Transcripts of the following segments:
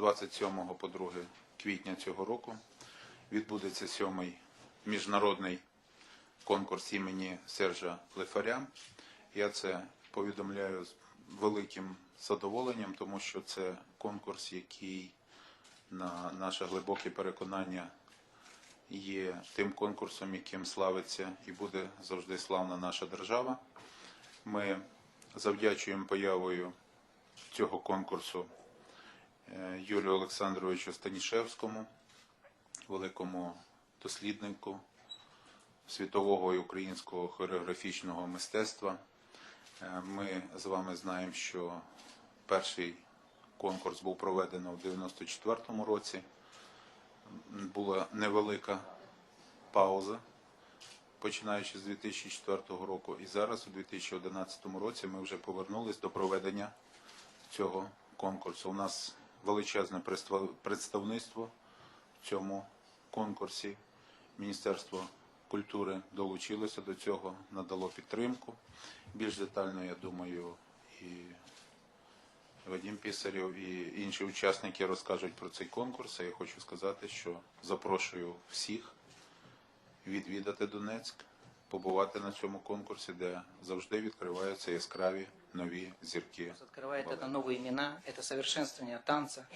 27 по 2 квітня цього року відбудеться сьомий міжнародний конкурс імені Сержа Лифаря. Я це повідомляю з великим задоволенням, тому що це конкурс, який на наше глибоке переконання є тим конкурсом, яким славиться і буде завжди славна наша держава. Ми завдячуємо появою цього конкурсу е, Юрію Олександровичу Станішевському, великому досліднику світового і українського хореографічного мистецтва. Е, Ми з вами знаємо, що перший конкурс був проведено в 94-му році. Була невелика пауза, починаючи з 2004 року. І зараз, у 2011 році, ми вже повернулись до проведення цього конкурсу. У нас величезне представництво в цьому конкурсі. Міністерство культури долучилося до цього, надало підтримку. Більш детально, я думаю, і Вадим Пісарєв і інші учасники розкажуть про цей конкурс. А я хочу сказати, що запрошую всіх відвідати Донецьк, побувати на цьому конкурсі, де завжди відкриваються яскраві нові зірки. Открывает это новые имена, это совершенствование танца.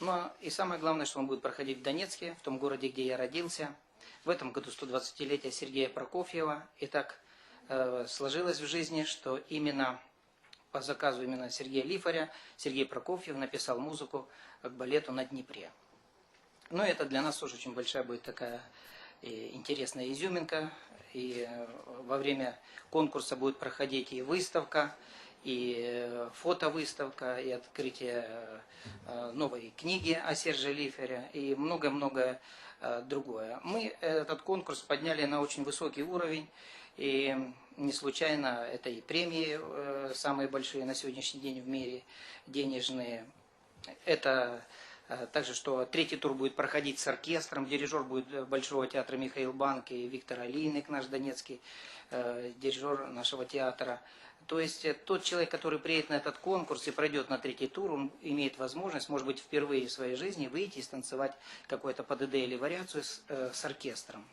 Но и самое главное, что он будет проходить в Донецке, в том городе, где я родился. В этом году 120-летие Сергея Прокофьева. И так э, сложилось в жизни, что именно по заказу именно Сергея Лифаря Сергей Прокофьев написал музыку к балету на Днепре. Ну, это для нас тоже очень большая будет такая э, интересная изюминка. И э, во время конкурса будет проходить и выставка, и э, фотовыставка, и открытие э, новой книги о Серже Лифере, и многое-многое э, другое. Мы этот конкурс подняли на очень высокий уровень, и не случайно это и премии самые большие на сегодняшний день в мире, денежные. Это также, что третий тур будет проходить с оркестром. Дирижер будет э, Большого театра Михаил Банки и Виктор Алиник, наш донецкий э, дирижер нашего театра. То есть э, тот человек, который приедет на этот конкурс и пройдет на третий тур, он имеет возможность, может быть, впервые в своей жизни выйти и станцевать какой-то ПДД или вариацию с, э, с оркестром.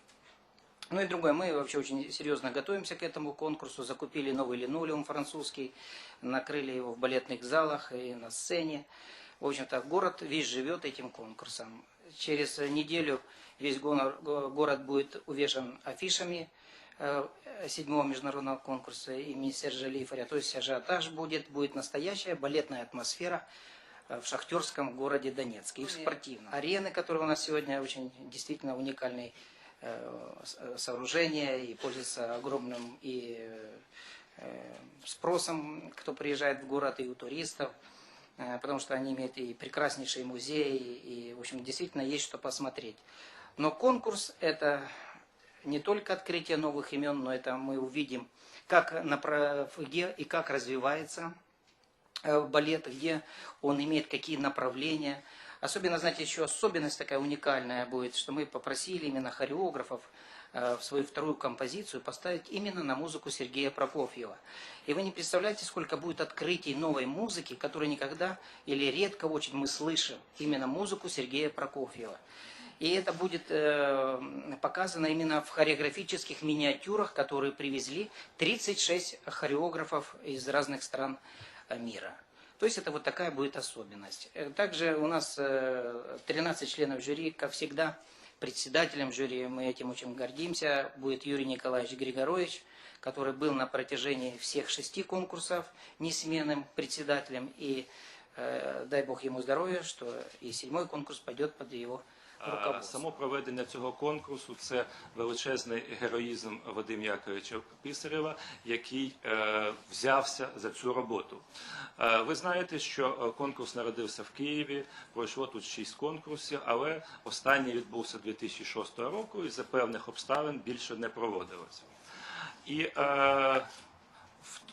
Ну и другое, мы вообще очень серьезно готовимся к этому конкурсу, закупили новый линолеум французский, накрыли его в балетных залах и на сцене. В общем-то, город весь живет этим конкурсом. Через неделю весь город будет увешан афишами э, седьмого международного конкурса имени Сержа Лифаря. То есть ажиотаж будет, будет настоящая балетная атмосфера э, в шахтерском городе Донецке и в спортивном. Арены, которые у нас сегодня очень действительно уникальный э, с- сооружение и пользуется огромным и спросом, кто приезжает в город, и у туристов, потому что они имеют и прекраснейшие музеи, и, в общем, действительно есть что посмотреть. Но конкурс – это не только открытие новых имен, но это мы увидим, как направ... где и как развивается э, балет, где он имеет какие направления. Особенно, знаете, еще особенность такая уникальная будет, что мы попросили именно хореографов э, в свою вторую композицию поставить именно на музыку Сергея Прокофьева. И вы не представляете, сколько будет открытий новой музыки, которую никогда или редко очень мы слышим именно музыку Сергея Прокофьева. И это будет э, показано именно в хореографических миниатюрах, которые привезли 36 хореографов из разных стран э, мира. То есть это вот такая будет особенность. Э, Также у нас э, 13 членов жюри, как всегда, председателем жюри, мы этим очень гордимся, будет Юрий Николаевич Григорович, который был на протяжении всех шести конкурсов несменным председателем. И э, дай бог ему здоровья, что и седьмой конкурс пойдет под его Руководство. Само проведення цього конкурсу це величезний героїзм Вадима Яковича Писарєва, який е, взявся за цю роботу. Е, ви знаєте, що е, конкурс народився в Києві, пройшло тут шість конкурсів, але останній відбувся 2006 року і за певних обставин більше не проводилося. І е,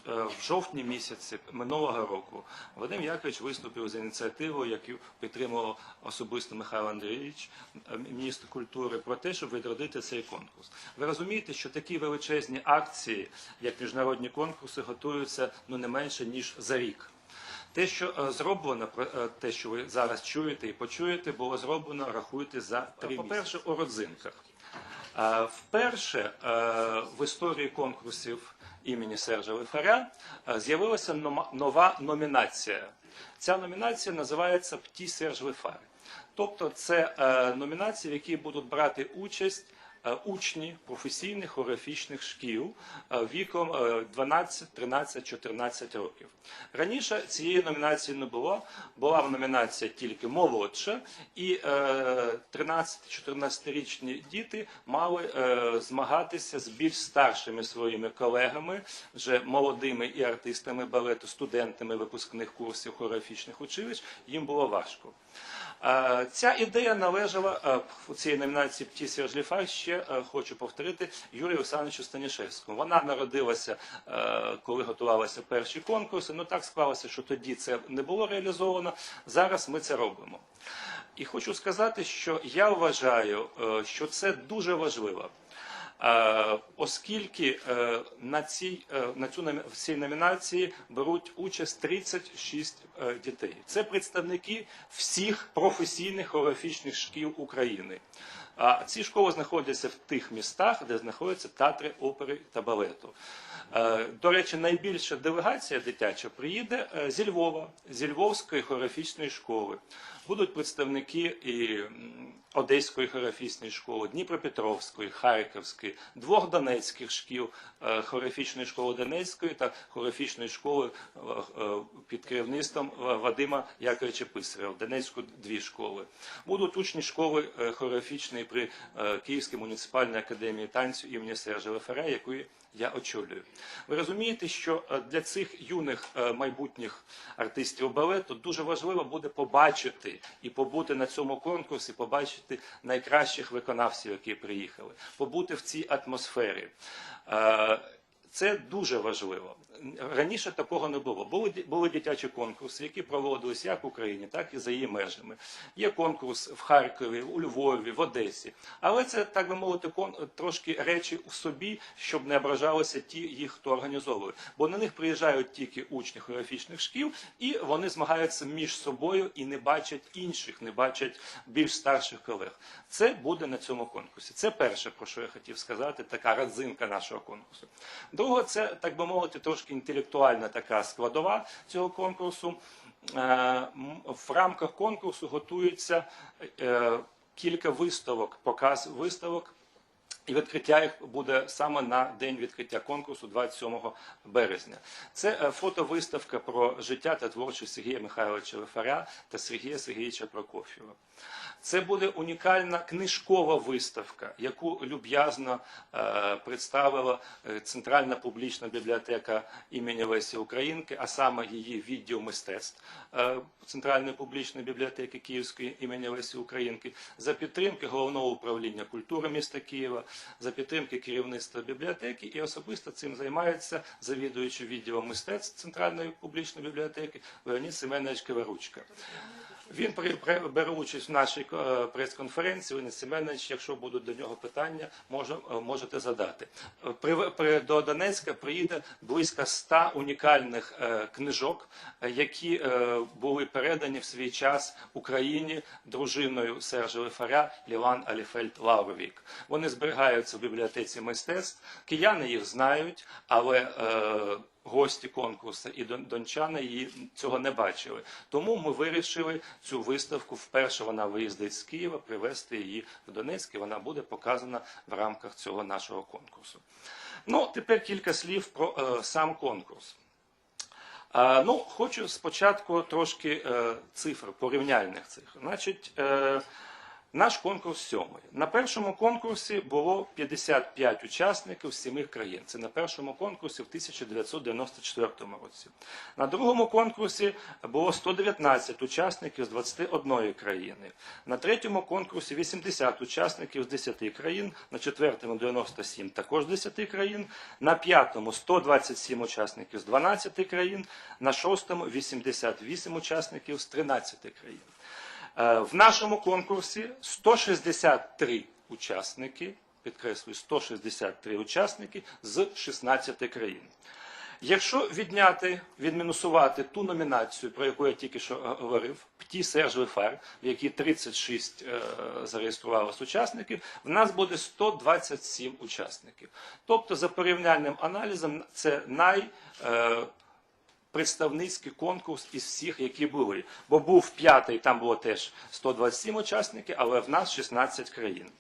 в, е, жовтні місяці минулого року Вадим Якович виступив з ініціативою, яку підтримував особисто Михайло Андрійович, е, міністр культури, про те, щоб відродити цей конкурс. Ви розумієте, що такі величезні акції, як міжнародні конкурси, готуються ну не менше ніж за рік. Те, що е, зроблено, те, що ви зараз чуєте і почуєте, було зроблено, рахуйте, за три По-перше, у родзинках. Вперше е, в історії конкурсів імені Сержа Лифаря е, з'явилася нова номінація. Ця номінація називається Пті Серж Лифар.Тобто це е, номінації, в якій будуть брати участь учні професійних хореографічних шкіл е, віком е, 12, 13, 14 років. Раніше цієї номінації не було. Була номінація тільки молодша, і е, 13-14-річні діти мали е, змагатися з більш старшими своїми колегами, вже молодими і артистами балету, студентами випускних курсів хореографічних училищ. Їм було важко. Е, Ця ідея належала е, у цій номінації «Птісі Жліфа. ще е, хочу повторити Юрію Олександровичу Станішевському. Вона народилася, е, коли готувалися перші конкурси. Ну так склалося, що тоді це не було реалізовано. Зараз ми це робимо. І хочу сказати, що я вважаю, е, що це дуже важливо. Е, Оскільки е, на цій, е, на цю в цій номінації беруть участь 36 е, дітей. Це представники всіх професійних хореографічних шкіл України. А ці школи знаходяться в тих містах, де знаходяться театри опери та балету. Е, До речі, найбільша делегація дитяча приїде е, зі Львова, зі Львовської хореографічної школи. Будуть представники і Одеської хореографічної школи, Дніпропетровської, Харківської, двох донецьких шкіл е, хореографічної школи Донецької та хореографічної школи під керівництвом Вадима Яковича Писарєва. В Донецьку дві школи. Будуть учні школи хореографічної при Київській муніципальній академії танцю імені Сержа Лефера, яку я очолюю. Ви розумієте, що е, для цих юних е, майбутніх артистів балету дуже важливо буде побачити і побути на цьому конкурсі, побачити найкращих виконавців, які приїхали, побути в цій атмосфері. Це дуже важливо. Раніше такого не було. Були, були дитячі конкурси, які проводились як в Україні, так і за її межами. Є конкурс в Харкові, у Львові, в Одесі. Але це, так би мовити, трошки речі у собі, щоб не ображалися ті, їх хто організовує. Бо на них приїжджають тільки учні хореографічних шкіл, і вони змагаються між собою і не бачать інших, не бачать більш старших колег. Це буде на цьому конкурсі. Це перше, про що я хотів сказати, така родзинка нашого конкурсу. Друге, це, так би мовити, трошки інтелектуальна така складова цього конкурсу. Е, В рамках конкурсу готується е, кілька виставок, показ виставок. І відкриття їх буде саме на день відкриття конкурсу 27 березня. Це е, фотовиставка про життя та творчість Сергія Михайловича Лефаря та Сергія Сергійовича Прокоф'єва. Це буде унікальна книжкова виставка, яку люб'язно е, представила е, Центральна публічна бібліотека імені Лесі Українки, а саме її відділ мистецтв Центральної публічної бібліотеки Київської імені Лесі Українки, за підтримки головного управління культури міста Києва, за підтримки керівництва бібліотеки, і особисто цим займається завідуючий відділом мистецтв Центральної публічної бібліотеки Леонід Семенович Киверучка. Він бере участь в нашій е, прес-конференції. Леонід Семенович, якщо будуть до нього питання, може, е, можете задати. Е, При, до Донецька приїде близько ста унікальних книжок, які були передані в свій час Україні дружиною Сержа Лефаря Ліван Аліфельд Лауровік. Вони зберігаються в бібліотеці мистецтв. Кияни їх знають, але гості конкурсу і дончани її цього не бачили. Тому ми вирішили цю виставку. Вперше вона виїздить з Києва, привезти її в Донецьк, і вона буде показана в рамках цього нашого конкурсу. Ну, тепер кілька слів про е, сам конкурс. А, ну, хочу спочатку трошки е, цифр, порівняльних цифр. Значить, е, наш конкурс сьомий. На першому конкурсі було 55 учасників з семи країн. Це на першому конкурсі в 1994 році. На другому конкурсі було 119 учасників з 21 країни. На третьому конкурсі 80 учасників з 10 країн, на четвертому 97 також з 10 країн, на п'ятому 127 учасників з 12 країн, на шостому 88 учасників з 13 країн. Е, В нашому конкурсі 163 учасники, підкреслюю, 163 учасники з 16 країн. Якщо відняти, відмінусувати ту номінацію, про яку я тільки що говорив, ПТІ Серж Лефар, в якій 36 е, зареєструвалось учасників, в нас буде 127 учасників. Тобто, за порівняльним аналізом, це най е, представницький конкурс із всіх, які були. Бо був п'ятий, там було теж 127 учасників, але в нас 16 країн.